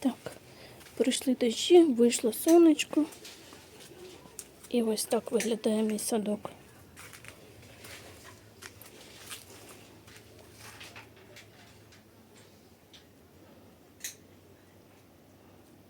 Так, прийшли дощі, вийшло сонечко. І ось так виглядає мій садок.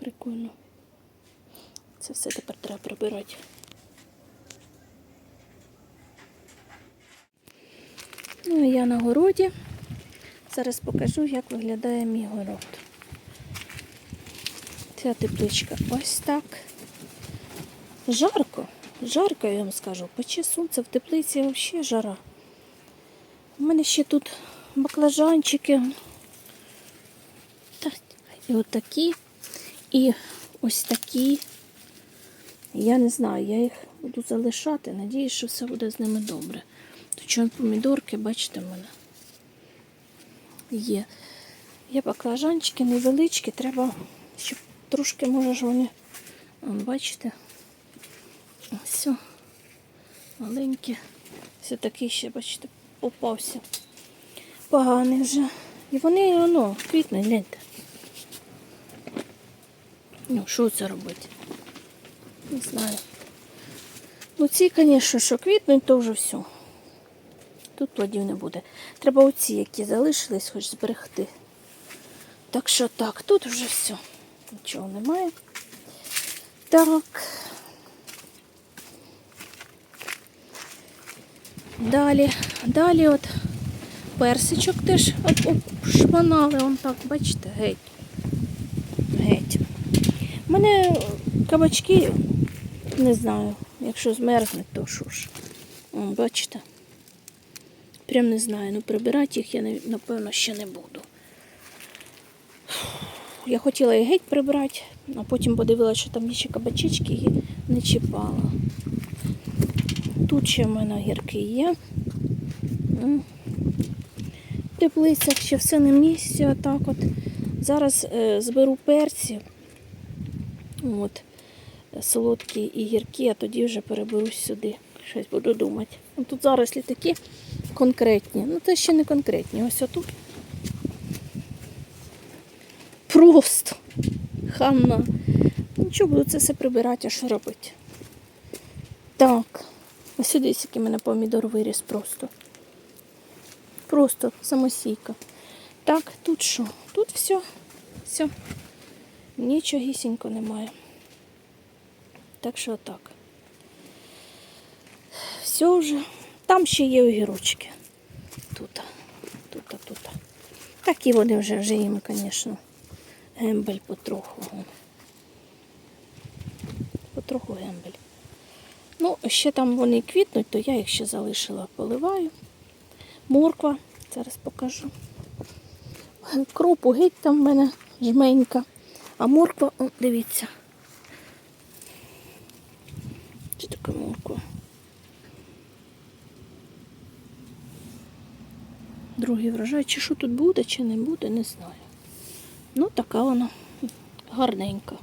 Прикольно. Це все тепер треба прибирати. Ну, а я на городі. Зараз покажу, як виглядає мій город. Ця тепличка ось так. Жарко, жарко, я вам скажу. Пече сонце в теплиці взагалі жара. У мене ще тут баклажанчики. Так, і отакі, і ось такі. Я не знаю, я їх буду залишати. Надіюсь, що все буде з ними добре. Тут помідорки, бачите, в мене є. Є баклажанчики невеличкі, треба, щоб трошки, може ж вони, бачите, ось все, маленькі. Все такий ще, бачите, попався. Поганий вже. І вони, воно, квітне, гляньте. Ну, що це робити? Не знаю. Ну, ці, звісно, що квітнуть, то вже все. Тут плодів не буде. Треба оці, які залишились, хоч зберегти. Так що так, тут вже все. Нічого немає. Так. Далі, далі от персичок теж об- обшманали, он так, бачите, геть. Геть. У мене кабачки, не знаю, якщо змерзнуть, то що ж. Вон, бачите? Прям не знаю, ну прибирати їх я напевно ще не буду. Я хотіла і геть прибрати, а потім подивилася, що там є ще кабачечки і не чіпала. Тут ще в мене гірки є. В теплицях ще все на місці, отак от. Зараз е, зберу перці. От, солодкі і гіркі, а тоді вже переберусь сюди. Щось буду думати. Тут зарослі такі конкретні. Ну, це ще не конкретні. Ось отут. Просто хана. Нічого, буду це все прибирати, а що робити. Так. Ось сюди який мене помідор виріс просто. Просто самосійка. Так, тут що? Тут все. Все. Нічогісінько немає. Так що так. Все вже. Там ще є огірочки. Тут, тут, тут. Такі вони вже вже їм, звісно. Гембель потроху. Потроху гембель. Ну, ще там вони квітнуть, то я їх ще залишила, поливаю. Морква, зараз покажу. Кропу геть там в мене жменька. А морква, о, дивіться. Що таке морква? Другий врожай. Чи що тут буде, чи не буде, не знаю. Ну, така вона гарненька.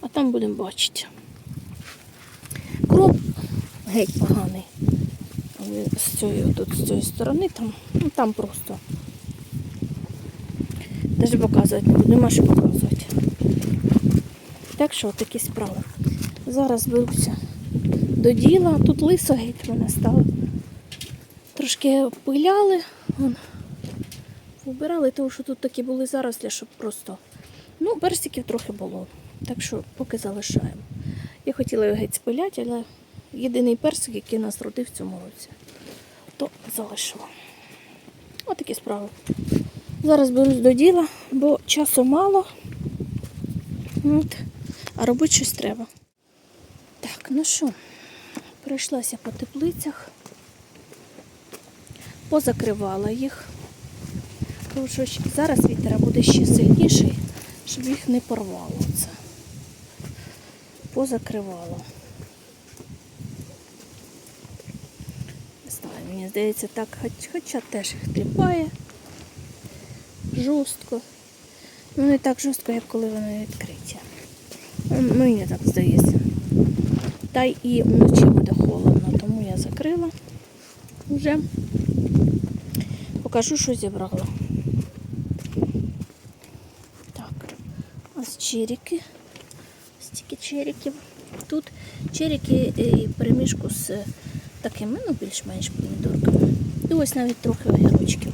А там будемо бачити. Кроп геть поганий. З цієї, тут, з цієї сторони там, ну там просто. Навіть показувати нема що показувати. Так що такі справи. Зараз беруся до діла. Тут лисо геть мене стало. Трошки пиляли, вон, вбирали, тому що тут такі були зарослі, щоб просто. Ну, персиків трохи було. Так що поки залишаємо. Я хотіла його геть спиляти, але єдиний персик, який нас родив в цьому році, то залишила. Отакі справи. Зараз берусь до діла, бо часу мало. От. А робити щось треба. Так, ну що, пройшлася по теплицях, позакривала їх. Тому що зараз вітер буде ще сильніший, щоб їх не порвало це. Позакривала. Не знаю, мені здається, так, хоч, хоча теж їх тріпає жорстко. Ну не так жорстко, як коли вони відкриті. Мені так здається. Та й і вночі буде холодно, тому я закрила вже. Покажу, що зібрала. Так, Ось черіки. Стільки черіків. Тут черіки і перемішку з такими, ну, більш-менш помідорками. І ось навіть трохи огірочків.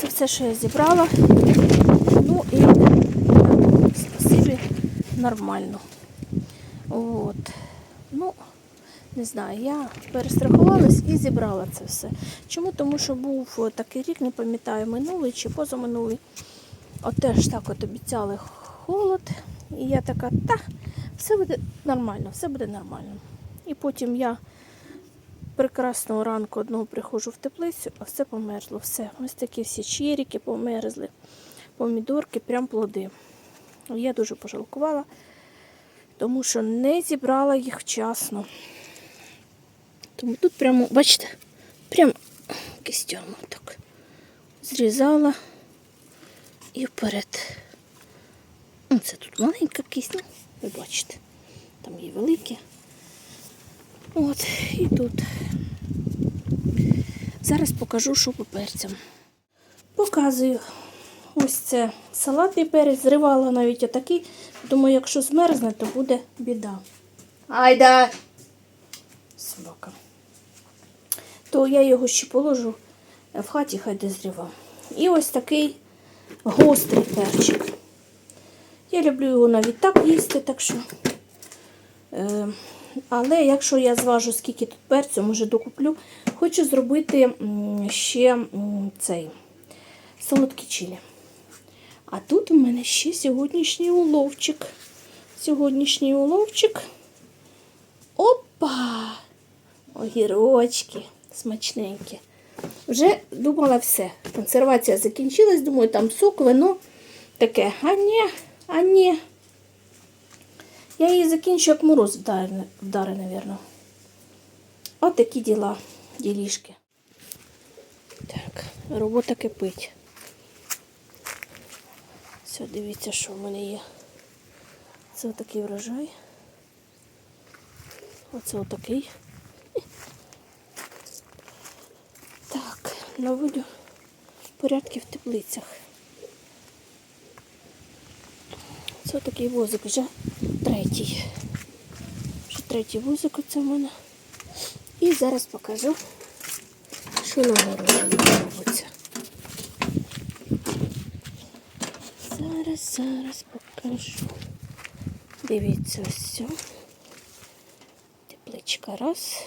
Це все, що я зібрала. Ну і спасибі нормально. От. Ну, не знаю, я перестрахувалась і зібрала це все. Чому? Тому що був такий рік, не пам'ятаю, минулий чи позаминулий. От теж так от обіцяли холод. І я така, та, все буде нормально, все буде нормально. І потім я прекрасного ранку одного приходжу в теплицю, а все померзло. Все. Ось такі всі чиріки померзли, помідорки, прям плоди. Я дуже пожалкувала, тому що не зібрала їх вчасно. Тому тут прямо, бачите, прямо кистями так зрізала і вперед. Ну, Це тут маленька кисть, ну, ви бачите, там є великі. От, і тут. Зараз покажу, що по перцям. Показую. Ось це салатний перець, зривала навіть отакий. Думаю, якщо змерзне, то буде біда. Айда! Собака. То я його ще положу в хаті, хай де зрівав. І ось такий гострий перчик. Я люблю його навіть так їсти, так що. Е, але якщо я зважу, скільки тут перцю, може докуплю, хочу зробити ще цей солодкі чилі. А тут у мене ще сьогоднішній уловчик. Сьогоднішній уловчик. Опа! Огірочки смачненькі. Вже думала все. Консервація закінчилась, думаю, там сок, вино таке. А ні, а ні. Я її закінчу, як мороз вдари, мабуть. От такі діла, ділішки. Так, робота кипить. Все, дивіться, що в мене є. Це отакий врожай. Оце отакий. Так, наводю порядки в теплицях. Це такий возик вже третій. Вже третій возик оце в мене. І зараз покажу, що на городі робиться. Зараз, зараз покажу. Дивіться, ось. Тепличка раз.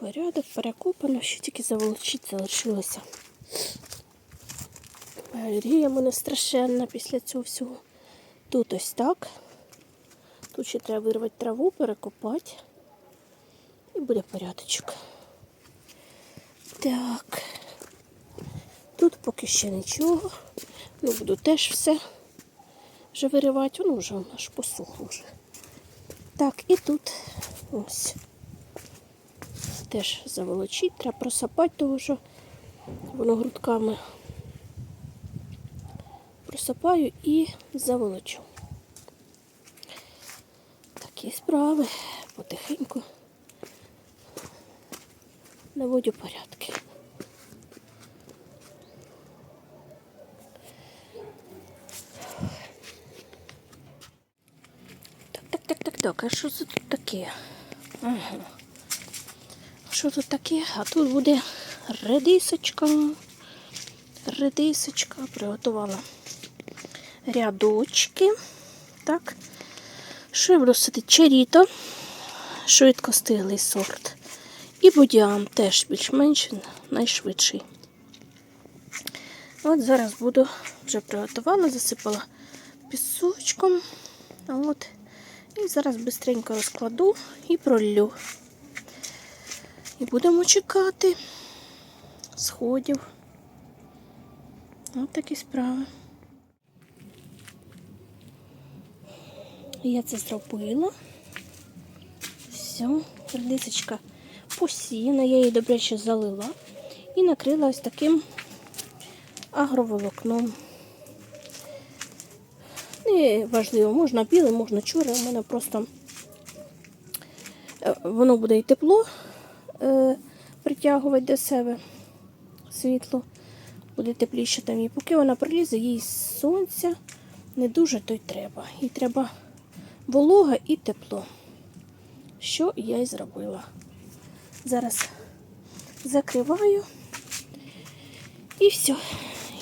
Порядок перекопано, ще тільки заволочити залишилося. Алергія мене страшенна після цього всього. Тут ось так. Тут ще треба вирвати траву, перекопати. І буде порядочок. Так. Тут поки ще нічого. Ну, буду теж все вже виривати. Воно вже аж посухло вже. Так, і тут ось. Теж заволочити, треба просапати, тому що воно грудками просапаю і заволочу. Такі справи потихеньку наводю порядки. Так, так, так, так, так. А що це тут таке? Ага. Що тут таке? А тут буде редисочка. Редисочка. Приготувала рядочки. Так. Що я буду садити? Черіто. Швидко стиглий сорт. І будіан теж більш-менш найшвидший. От зараз буду вже приготувала, засипала пісочком. От. І зараз швидко розкладу і пролью. І будемо чекати сходів. Ось такі справи. Я це зробила. Все, редисочка посіяна, я її добряче залила і накрила ось таким агроволокном. Не важливо, можна біле, можна чорне, у мене просто е, воно буде і тепло е, притягувати до себе світло. буде тепліше там. І поки вона прилізе, їй сонця не дуже то й треба. Їй треба волога і тепло. Що я й зробила. Зараз закриваю і все.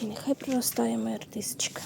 І нехай проростає моя артисточка.